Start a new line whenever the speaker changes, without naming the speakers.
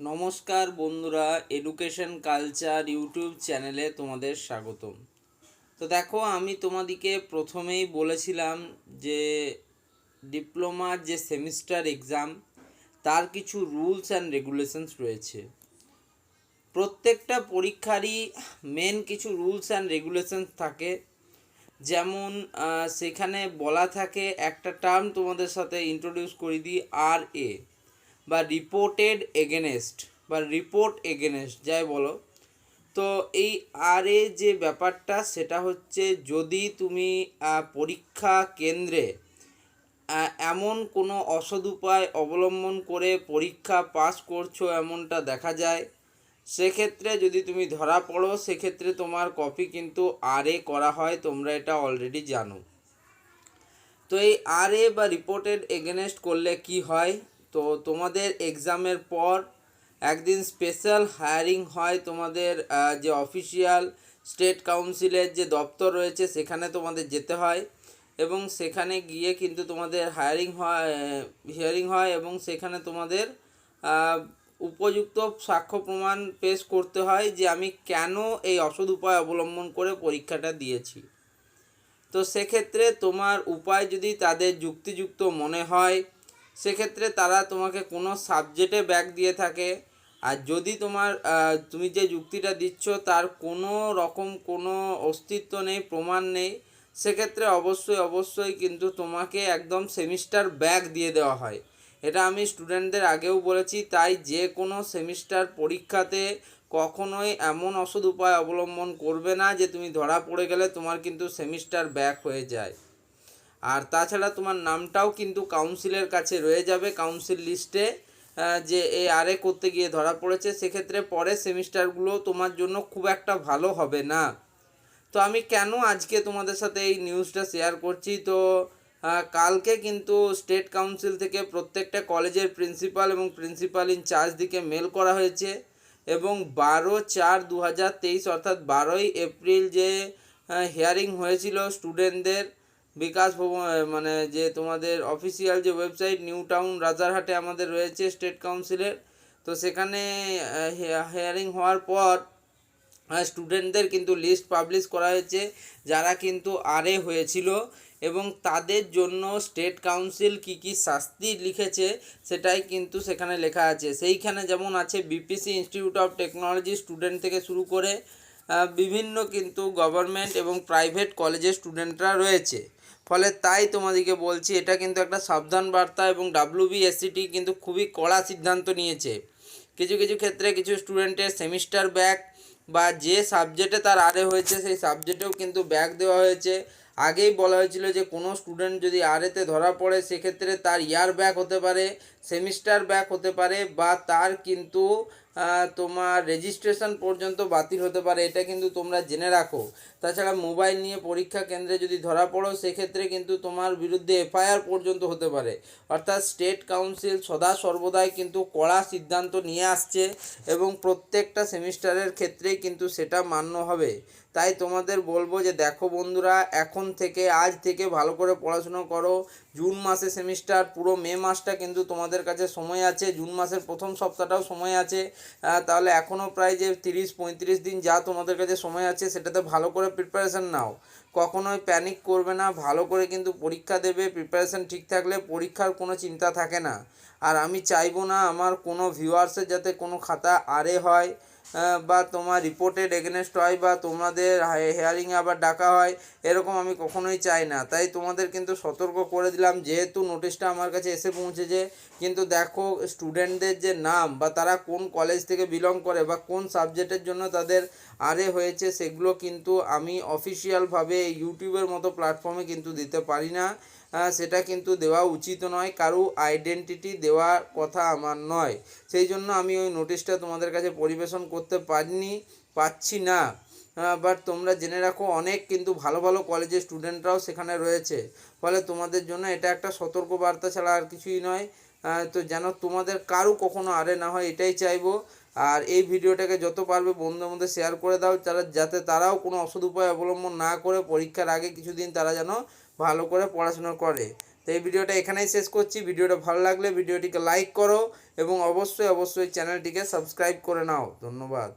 নমস্কার বন্ধুরা education culture YouTube চ্যানেলে তোমাদের স্বাগতম। তো দেখো, আমি তোমাদিকে প্রথমেই বলেছিলাম যে ডিপ্লোমার যে সেমিস্টার এক্সাম তার কিছু রুলস অ্যান্ড রেগুলেশনস রয়েছে। প্রত্যেকটা পরীক্ষারই মেন কিছু রুলস অ্যান্ড রেগুলেশনস থাকে। যেমন সেখানে বলা থাকে, একটা টার্ম তোমাদের সাথে ইন্ট্রোডিউস করে দিই আর এ বা রিপোর্টেড এগেনেস্ট বা রিপোর্ট এগেনেস্ট যাই বলো। তো এই আর এ যে ব্যাপারটা, সেটা হচ্ছে যদি তুমি পরীক্ষা কেন্দ্রে এমন কোনো অসৎ উপায় অবলম্বন করে পরীক্ষা পাস করছ এমনটা দেখা যায়, সেক্ষেত্রে যদি তুমি ধরা পড়ো, সেক্ষেত্রে তোমার কপি কিন্তু আর এ করা হয়, তোমরা এটা অলরেডি জানো। তো এই আর এ বা রিপোর্টেড এগেনেস্ট করলে কি হয়? তো তোমাদের এক্সামের পর একদিন স্পেশাল হায়ারিং হয় তোমাদের যে অফিসিয়াল স্টেট কাউন্সিলের যে দপ্তর রয়েছে সেখানে তোমাদের যেতে হয় এবং সেখানে গিয়ে কিন্তু তোমাদের হায়ারিং হয় হিয়ারিং হয় এবং সেখানে তোমাদের উপযুক্ত সাক্ষ্য প্রমাণ পেশ করতে হয় যে আমি কেন এই অসৎ উপায় অবলম্বন করে পরীক্ষাটা দিয়েছি। তো সেক্ষেত্রে তোমার উপায় যদি তাদের যুক্তিযুক্ত মনে হয় সেক্ষেত্রে তারা তোমাকে কোনো সাবজেক্টে ব্যাক দিয়ে থাকে। আর যদি তোমার তুমি যে যুক্তিটা দিচ্ছ, তার কোনো রকম কোনো অস্তিত্ব নেই, প্রমাণ নেই, সেক্ষেত্রে অবশ্যই অবশ্যই কিন্তু তোমাকে একদম সেমিস্টার ব্যাক দিয়ে দেওয়া হয়। এটা আমি স্টুডেন্টদের আগেও বলেছি, তাই যে কোনো সেমিস্টার পরীক্ষাতে কখনোই এমন অসৎ উপায় অবলম্বন করবে না যে তুমি ধরা পড়ে গেলে তোমার কিন্তু সেমিস্টার ব্যাক হয়ে যায়। আর তাছাড়া তোমার নামটাও কিন্তু কাউন্সিলের কাছে রয়ে যাবে কাউন্সিল লিস্টে যে এই আরে করতে গিয়ে ধরা পড়েছে, সেক্ষেত্রে পরের সেমিস্টারগুলো তোমার জন্য খুব একটা ভালো হবে না। তো আমি কেন আজকে তোমাদের সাথে এই নিউজটা শেয়ার করছি? তো কালকে কিন্তু স্টেট কাউন্সিল থেকে প্রত্যেকটা কলেজের প্রিন্সিপাল এবং প্রিন্সিপাল ইন ইনচার্জ দিকে মেল করা হয়েছে এবং বারো চার দু হাজার তেইশ, অর্থাৎ বারোই এপ্রিল যে হিয়ারিং হয়েছিল স্টুডেন্টদের বিকাশ মানে যে তোমাদের অফিসিয়াল যে ওয়েবসাইট নিউ টাউন রাজারহাটে আমাদের রয়েছে স্টেট কাউন্সিলের তো সেখানে হিয়ারিং হওয়ার পর স্টুডেন্টদের কিন্তু লিস্ট পাবলিশ করা হয়েছে, যারা কিন্তু আরে হয়েছিল এবং তাদের জন্য স্টেট কাউন্সিল কি কি শাস্তি লিখেছে সেটাই কিন্তু সেখানে লেখা আছে। সেইখানে যেমন আছে BPC institute of technology student থেকে শুরু করে বিভিন্ন কিন্তু গভর্নমেন্ট এবং প্রাইভেট কলেজের স্টুডেন্টরা রয়েছে। ফলে তাই তোমাদেরকে বলছি, এটা কিন্তু একটা সাবধান বার্তা এবং ডাব্লিউবিএসসিটি কিন্তু খুবই কড়া সিদ্ধান্ত নিয়েছে। কিছু কিছু ক্ষেত্রে কিছু স্টুডেন্টের সেমিস্টার ব্যাক বা যে সাবজেক্টে তার আরে হয়েছে, সেই সাবজেক্টেও কিন্তু ব্যাক দেওয়া হয়েছে। আগেই বলা হয়েছিল যে কোনো স্টুডেন্ট যদি আরেতে ধরা পড়ে, সেক্ষেত্রে তার ইয়ার ব্যাক হতে পারে সেমিস্টার ব্যাক হতে পারে বা তার কিন্তু তোমার রেজিস্ট্রেশন পর্যন্ত বাতিল হতে পারে, এটা কিন্তু তোমরা জেনে রাখো। তাছাড়া মোবাইল নিয়ে পরীক্ষা কেন্দ্রে যদি ধরা পড়ো, সেক্ষেত্রে কিন্তু তোমার বিরুদ্ধে এফআইআর পর্যন্ত হতে পারে। অর্থাৎ স্টেট কাউন্সিল সদা সর্বদাই কিন্তু কড়া সিদ্ধান্ত নিয়ে আসছে এবং প্রত্যেকটা সেমিস্টারের ক্ষেত্রেই কিন্তু সেটা মান্য হবে। তাই তোমাদের বলব যে দেখো বন্ধুরা, এখন থেকে, আজ থেকে ভালো করে পড়াশুনো করো। জুন মাসে সেমিস্টার পুরো মে মাসটা কিন্তু তোমাদের কাছে সময় আছে। জুন মাসের প্রথম সপ্তাহটাও সময় আছে। তাহলে এখনও প্রায় যে তিরিশ, পঁয়ত্রিশ দিন যা তোমাদের কাছে সময় আছে, সেটাতে ভালো করে প্রিপারেশান নাও। কখনোই প্যানিক করবে না, ভালো করে কিন্তু পরীক্ষা দেবে প্রিপারেশান ঠিক থাকলে পরীক্ষার কোনো চিন্তা থাকে না। আর আমি চাইব না আমার কোনো ভিউয়ার্সের যাতে কোনো খাতা আরে হয়। বা তোমার রিপোর্টেড এগেনস্ট হয় বা তোমাদের হেয়ারিংয়ে আবার ডাকা হয়, এরকম আমি কখনোই চাই না। তাই তোমাদের কিন্তু সতর্ক করে দিলাম, যেহেতু নোটিশটা আমার কাছে এসে পৌঁছেছে। কিন্তু দেখো স্টুডেন্টদের যে নাম বা তারা কোন কলেজ থেকে বিলং করে বা কোন সাবজেক্টের জন্য তাদের আরে হয়েছে, সেগুলো কিন্তু আমি অফিসিয়ালভাবে ইউটিউবের মতো প্ল্যাটফর্মে কিন্তু দিতে পারি না। সেটা কিন্তু দেওয়া উচিত নয়, কারও আইডেন্টিটি দেওয়ার কথা আমার নয়। সেই জন্য আমি ওই নোটিশটা তোমাদের কাছে পরিবেশন করতে পারিনি, পাচ্ছি না। বাট তোমরা জেনে রাখো, অনেক কিন্তু ভালো ভালো কলেজের স্টুডেন্টরাও সেখানে রয়েছে। ফলে তোমাদের জন্য এটা একটা সতর্ক বার্তা ছাড়া আর কিছুই নয়। তো যেন তোমাদের কারও কখনো আরে না হয়, এটাই চাইব। আর এই ভিডিওটাকে যত পারবে বন্ধুদের মধ্যে শেয়ার করে দাও, তারা যাতে তারাও কোনো অসৎ উপায় অবলম্বন না করে, পরীক্ষার আগে কিছুদিন তারা যেন ভালো করে পড়াশোনা করে। তো এই ভিডিওটা এখানেই শেষ করছি। ভিডিওটা ভালো লাগলে ভিডিওটিকে লাইক করো এবং অবশ্যই অবশ্যই চ্যানেলটিকে সাবস্ক্রাইব করে নাও। ধন্যবাদ।